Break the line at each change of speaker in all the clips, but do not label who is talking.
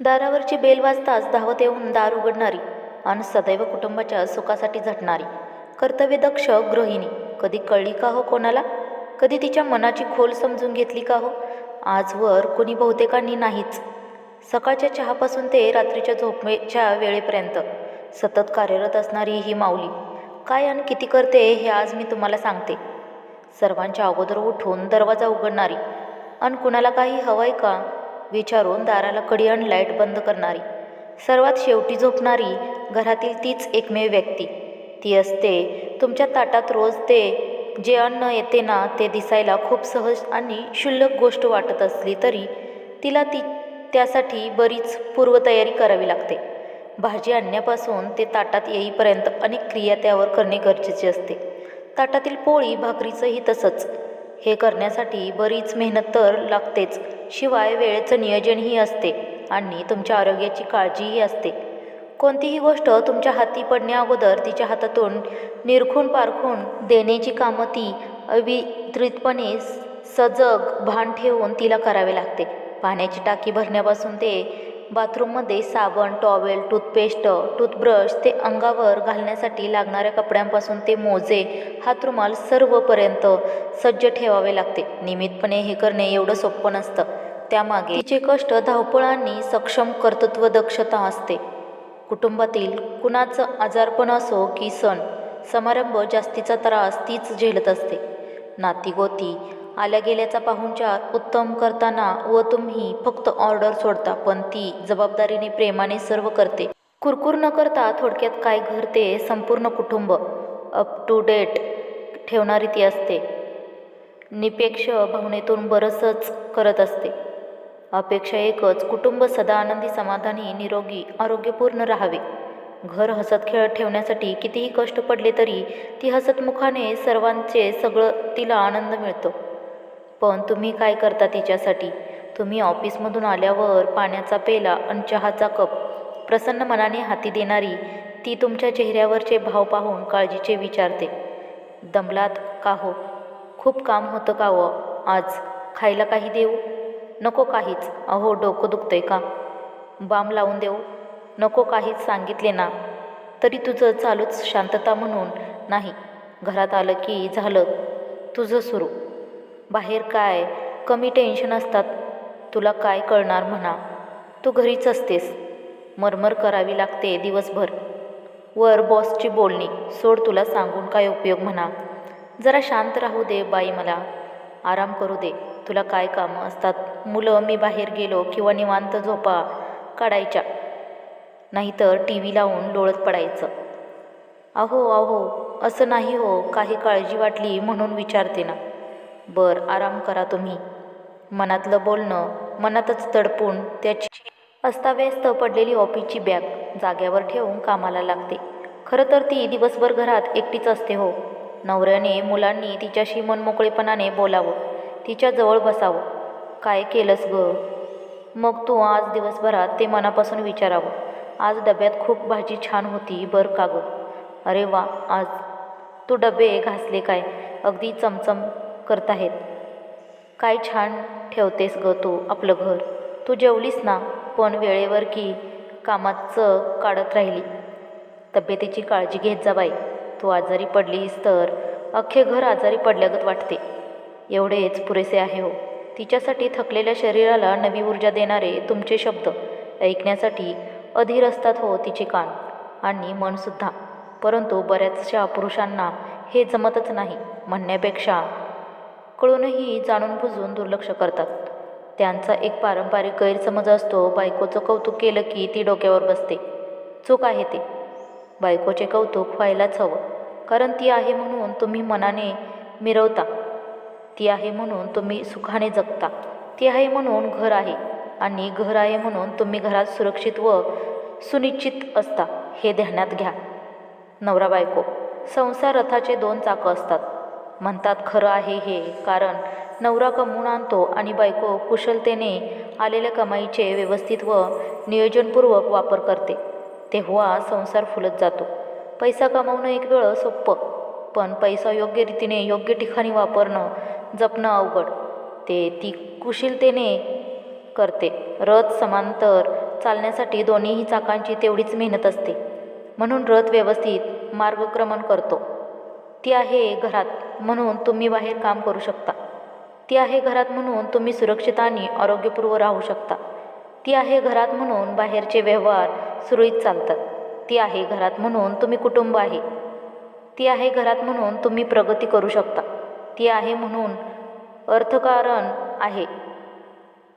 दारावरची bell वाजताच धावत येऊन दार उघडणारी आणि सदैव कुटुंबाच्या सुखासाठी झटणारी कर्तव्यदक्ष गृहिणी. कधी कळली का हो कोणाला? कधी तिच्या मनाची खोल समजून घेतली का हो? आजवर कोणी बहुतेकांनी नाहीच. सकाळच्या चहापासून ते रात्रीच्या झोपेच्या वेळेपर्यंत सतत कार्यरत असणारी ही माऊली. काय आणि किती करते हे आज मी तुम्हाला सांगते. सर्वांच्या अगोदर उठून दरवाजा उघडणारी. आणि कुणाला काही हवंय का? विचारून दाराला कडी आणि लाइट बंद करणारी. सर्वात शेवटी झोपणारी घरातील तीच एकमेव व्यक्ती. ती असते तुमच्या ताटात रोज ते जे अन्न येते ना ते दिसायला खूप सहज आणि क्षुल्लक गोष्ट वाटत असली तरी तिला ती त्यासाठी बरीच पूर्वतयारी करावी लागते. भाजी आणण्यापासून ते ताटात येईपर्यंत अनेक क्रिया त्यावर करणे गरजेचे असते. ताटातील पोळी भाकरीचंही तसंच. हे करण्यासाठी बरीच मेहनत तर लागतेच. शिवाय वेळेचं नियोजनही असते आणि तुमच्या आरोग्याची काळजीही असते. कोणतीही गोष्ट तुमच्या हाती पडण्याअगोदर तिच्या हातातून निरखून पारखून देण्याची कामं ती अवित्रितपणे सजग भान ठेवून तिला करावे लागते. पाण्याची टाकी भरण्यापासून ते बाथरूममध्ये साबण टॉवेल टूथपेस्ट टूथब्रश ते अंगावर घालण्यासाठी लागणाऱ्या कपड्यांपासून ते मोजे हातरुमाल सर्वपर्यंत सज्ज ठेवावे लागते. नियमितपणे हे करणे एवढं सोपं नसतं. त्यामागे तिचे कष्ट धावपळ आणि सक्षम कर्तृत्व दक्षता असते. कुटुंबातील कुणाचं आजारपण असो की सण समारंभ जास्तीचा त्रास तीच झेलत असते. नातीगोती आल्या गेल्याचा पाहुणचार उत्तम करताना व तुम्ही फक्त ऑर्डर सोडता पण ती जबाबदारीने प्रेमाने सर्व करते. कुरकुर न करता थोडक्यात काय घडते संपूर्ण कुटुंब अप टू डेट ठेवणारी ती असते. निपेक्ष भावनेतून बरंचच करत असते. अपेक्षा एकच कुटुंब सदा आनंदी समाधानी निरोगी आरोग्यपूर्ण राहावे. घर हसत खेळत ठेवण्यासाठी कितीही कष्ट पडले तरी ती हसतमुखाने सर्वांचे सगळं तिला आनंद मिळतो. पण तुम्ही काय करता तिच्यासाठी? तुम्ही ऑफिसमधून आल्यावर पाण्याचा पेला आणि चहाचा कप प्रसन्न मनाने हाती देणारी ती तुमच्या चेहऱ्यावरचे भाव पाहून काळजीचे विचारते. दमलात का हो? खूप काम होतं का हो आज खायला काही देऊ? नको काहीच. अहो डोकं दुखतंय का? बाम लावून देऊ. नको काहीच सांगितले ना. तरी तुझं चालूच शांतता म्हणून. नाही घरात आलं की झालं. तुझं सुरू. बाहेर काय? कमी टेन्शन असतात. तुला काय कळणार म्हणा. तू घरीच असतेस. मरमर करावी लागते दिवसभर. वर बॉसची बोलणी. सोड तुला सांगून काय उपयोग म्हणा. जरा शांत राहू दे बाई मला. आराम करू दे. तुला काय कामं असतात? मुलं मी बाहेर गेलो किंवा निवांत झोपा काढायच्या. नाहीतर टी व्ही लावून लोळत पडायचं. अहो अहो असं नाही हो काही काळजी वाटली म्हणून विचारते ना. बर आराम करा तुम्ही. मनातलं बोलणं मनातच तडपून त्याची अस्ताव्यस्त पडलेली ऑफिसची बॅग जाग्यावर ठेवून कामाला लागते. खरं तर ती दिवसभर घरात एकटीच असते हो. नवऱ्याने मुलांनी तिच्याशी मनमोकळेपणाने बोलावं. तिच्याजवळ बसावं. काय केलंस ग? मग तू आज दिवसभरात ते मनापासून विचारावं. आज डब्यात खूप भाजी छान होती बरं का गं? अरे वा आज. तू डबे घासले काय? अगदी चमचम करत आहेत. काय छान ठेवतेस ग तू आपलं घर. तू जेवलीस ना? पण वेळेवर की कामाचं काढत राहिली. तब्येतीची काळजी घेत जा बाई. तू आजारी पडलीस तर अख्खे घर आजारी पडल्यागत वाटते. एवढेच पुरेसे आहे हो. तिच्यासाठी थकलेल्या शरीराला नवी ऊर्जा देणारे तुमचे शब्द ऐकण्यासाठी अधीर असतात हो तिचे कान आणि मनसुद्धा परंतु बऱ्याचशा पुरुषांना हे जमतच नाही म्हणण्यापेक्षा कळूनही जाणून बुजून दुर्लक्ष करतात. त्यांचा एक पारंपरिक गैरसमज असतो बायकोचं कौतुक केलं की ती डोक्यावर बसते. चूक आहे ते. बायकोचे कौतुक व्हायलाच हवं. कारण ती आहे म्हणून तुम्ही मनाने मिरवता. ती आहे म्हणून तुम्ही सुखाने जगता. ती आहे म्हणून घर आहे आणि घर आहे म्हणून तुम्ही घरात सुरक्षित व सुनिश्चित असता. हे ध्यानात घ्या. नवरा बायको संसार रथाचे दोन चाकं असतात. म्हणतात खरं आहे हे कारण नवरा कमवून आणतो आणि बायको कुशलतेने आलेल्या कमाईचे व्यवस्थित व नियोजनपूर्वक वापर करते. तेव्हा संसार फुलत जातो. पैसा कमावणं एक वेळ सोपं पण पैसा योग्य रीतीने योग्य ठिकाणी वापरणं जपणं अवघड. ते ती कुशलतेने करते. रथ समांतर चालण्यासाठी दोन्हीही चाकांची तेवढीच मेहनत असते. म्हणून रथ व्यवस्थित मार्गक्रमण करतो. ती आहे घरात म्हणून तुम्ही बाहेर काम करू शकता. ती आहे घरात म्हणून तुम्ही सुरक्षित आणि आरोग्यपूर्व राहू शकता. ती आहे घरात म्हणून बाहेरचे व्यवहार सुरळीत चालतात. ती आहे घरात म्हणून तुम्ही कुटुंब आहे. ती आहे घरात म्हणून तुम्ही प्रगती करू शकता. ती आहे म्हणून अर्थकारण आहे.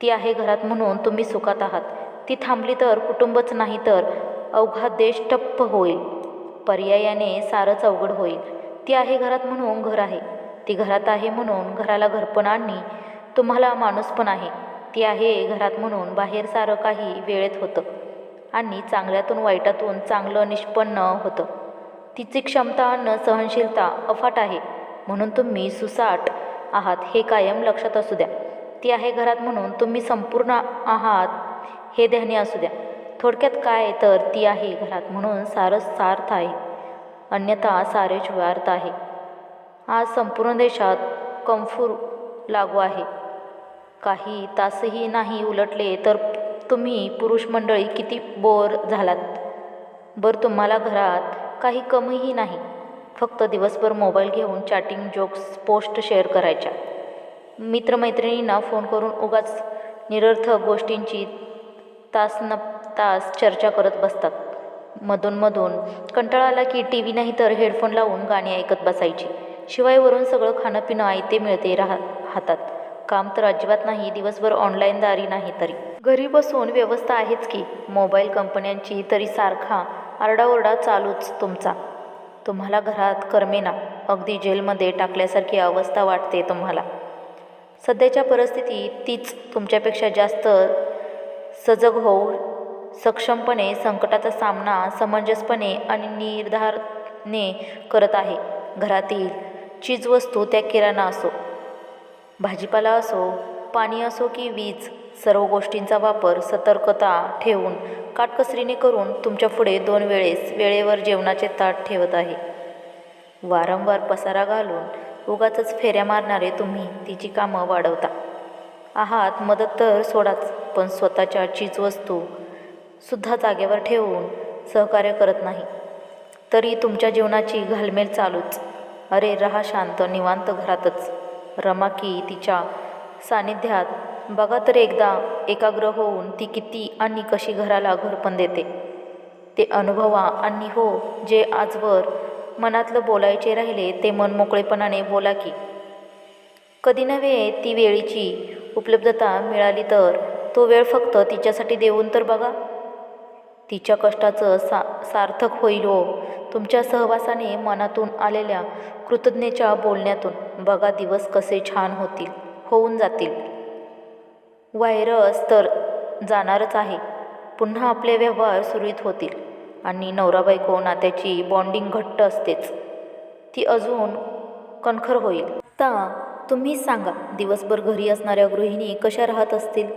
ती आहे घरात म्हणून तुम्ही सुखात आहात. ती थांबली तर कुटुंबच नाही तर अवघा देश ठप्प होईल. पर्यायाने सारंच अवघड होईल. ती आहे घरात म्हणून घर आहे. ती घरात आहे म्हणून घराला घरपण आणि तुम्हाला माणूस पण आहे. ती आहे घरात म्हणून बाहेर सारं काही वेळेत होतं. आणि चांगल्यातून वाईटातून चांगलं निष्पन्न होतं. तिची क्षमता अन्न सहनशीलता अफाट आहे. म्हणून तुम्ही सुसाट आहात हे कायम लक्षात असू द्या. ती आहे घरात म्हणून तुम्ही संपूर्ण आहात हे ध्यानी असू द्या. थोडक्यात काय तर ती आहे घरात म्हणून सारं सार्थ आहे. अन्यथा सारेच व्यर्थ आहे. आज संपूर्ण देशात कंफूर लागू आहे. काही तासही नाही उलटले तर तुम्ही पुरुष मंडळी किती बोर झालात. बरं तुम्हाला घरात काही कमीही नाही. फक्त दिवसभर मोबाईल घेऊन चॅटिंग जोक्स पोस्ट शेअर करायच्या. मित्रमैत्रिणींना फोन करून उगाच निरर्थक गोष्टींची तास न तास चर्चा करत बसतात. मधूनमधून कंटाळा आला की टी व्ही नाही तर हेडफोन लावून गाणी ऐकत बसायची. शिवाय वरून सगळं खाणं पिणं आयते मिळते राह हातात. काम तर अजिबात नाही दिवसभर ऑनलाईनदारी नाही तरी. घरी बसून व्यवस्था आहेच की मोबाईल कंपन्यांची तरी सारखा आरडाओरडा चालूच तुमचा. तुम्हाला घरात करमेना अगदी जेलमध्ये टाकल्यासारखी अवस्था वाटते तुम्हाला. सध्याच्या परिस्थितीत तीच तुमच्यापेक्षा जास्त सजग होऊ सक्षमपणे संकटाचा सामना समंजसपणे आणि निर्धारने करत आहे. घरातील चीजवस्तू त्या किराणा असो भाजीपाला असो पाणी असो की वीज सर्व गोष्टींचा वापर सतर्कता ठेवून काटकसरीने करून तुमच्यापुढे दोन वेळेस वेळेवर जेवणाचे ताट ठेवत आहे. वारंवार पसारा घालून उगाचच फेऱ्या मारणारे तुम्ही तिची कामं वाढवता. आहात मदत तर सोडाच पण स्वतःच्या चीजवस्तू सुद्धा जागेवर ठेवून सहकार्य करत नाही. तरी तुमच्या जीवनाची घालमेल चालूच. अरे रहा शांत निवांत घरातच. रमा की तिच्या सानिध्यात बघा तर एकदा एकाग्र होऊन ती किती आणि कशी घराला घरपण देते. ते अनुभवा आणि हो जे आजवर मनातलं बोलायचे राहिले ते मन मोकळेपणाने बोला की कधी नव्हे ती वेळीची उपलब्धता मिळाली तर तो वेळ फक्त तिच्यासाठी देऊन तर बघा. तिच्या कष्टाचं सा सार्थक होईल हो तुमच्या सहवासाने मनातून आलेल्या कृतज्ञेच्या बोलण्यातून बघा दिवस कसे छान होतील होऊन जातील. व्हायरस तर जाणारच आहे. पुन्हा आपले व्यवहार सुरळीत होतील आणि नवरा बायको नात्याची बॉन्डिंग घट्ट असतेच. ती अजून कणखर होईल. आता तुम्हीच सांगा दिवसभर घरी असणाऱ्या गृहिणी कशा राहत असतील?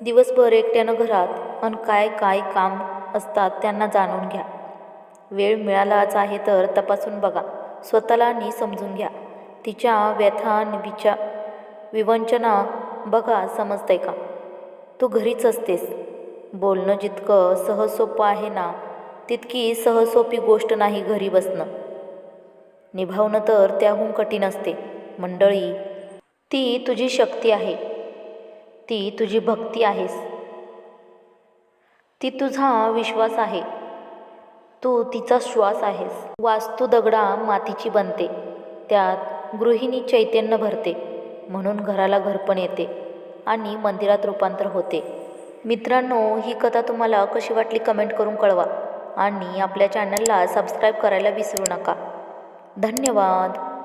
दिवसभर एकट्यानं घरात आणि काय काय काम असतात त्यांना जाणून घ्या. वेळ मिळालाच आहे तर तपासून बघा. स्वतःला आणि समजून घ्या. तिच्या व्यथा विचा विवंचना बघा समजतंय का? तू घरीच असतेस. बोलणं जितकं सहजसोपं आहे ना तितकी सहजसोपी गोष्ट नाही घरी बसणं. निभावणं तर त्याहून कठीण असते. मंडळी ती तुझी शक्ती आहे. ती तुझी भक्ती आहेस. ती तुझा विश्वास आहे. तू तिचा श्वास आहेस. वास्तू दगडा मातीची बनते. त्यात गृहिणी चैतन्य भरते. म्हणून घराला घरपण येते आणि मंदिरात रूपांतर होते. मित्रांनो ही कथा तुम्हाला कशी वाटली कमेंट करून कळवा आणि आपल्या चॅनलला सबस्क्राईब करायला विसरू नका. धन्यवाद.